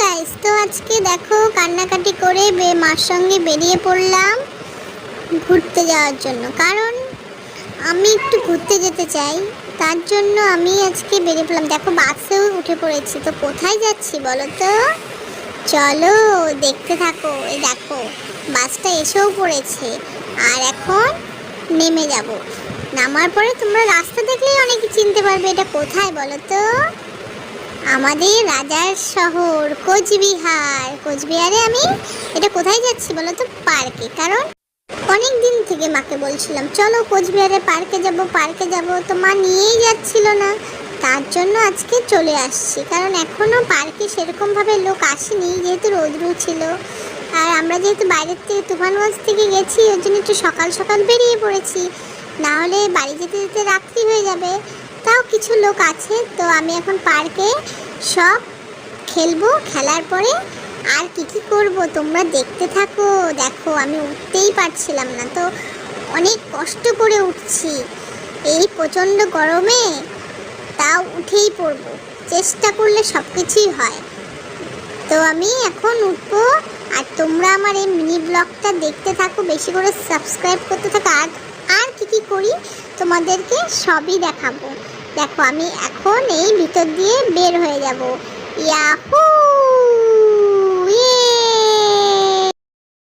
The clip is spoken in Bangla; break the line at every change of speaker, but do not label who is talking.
গাইস তো আজকে দেখো কান্নাকাটি করে মার সঙ্গে বেরিয়ে পড়লাম ঘুরতে যাওয়ার জন্য। কারণ আমি একটু ঘুরতে যেতে চাই, তার জন্য আমি আজকে বেরিয়ে পড়লাম। দেখো বাসেও উঠে পড়েছি, তো কোথায় যাচ্ছি বলো তো? চলো দেখতে থাকো, এই দেখো বাসটা এসেও পড়েছে, আর এখন নেমে যাব। নামার পরে তোমরা রাস্তা দেখলেই অনেকে চিনতে পারবে এটা কোথায় বলো তো? আমাদের রাজার শহর, কোচবিহার। কোচবিহারে আমি এটা কোথায় যাচ্ছি বলো তো? পার্কে। কারণ অনেক দিন থেকে মাকে বলছিলাম, চলো কোচবিহারে পার্কে যাব পার্কে যাব। তো মা নিয়েই যাচ্ছিল না। তার জন্য আজকে চলে আসছি। কারণ এখনও পার্কে সেরকমভাবে লোক আসেনি, যেহেতু রৌদ্র ছিল। আর আমরা যেহেতু বাইরের থেকে তুফানগঞ্জ থেকে গেছি, ওর জন্য একটু সকাল সকাল বেরিয়ে পড়েছি। না হলে বাড়ি যেতে যেতে রাত্রি হয়ে যাবে। তাও কিছু লোক আছে, তো আমি এখন পার্কে সব খেলব, খেলার পরে আর কি কি করব তোমরা দেখতে থাকো। দেখো, আমি উঠতেই পারছিলাম না, তো অনেক কষ্ট করে উঠছি। এই প্রচণ্ড গরমে তাও উঠেই পড়ব, চেষ্টা করলে সব কিছুই হয়। তো আমি এখন উঠবো, আর তোমরা আমার এই মিনি ব্লগটা দেখতে থাকো, বেশি করে সাবস্ক্রাইব করতে থাকো। আর আর কি কি করি, তোমাদেরকে সবই দেখাবো। দেখো আমি এখন এই ভিতর দিয়ে বের হয়ে যাব। ইয়াহু!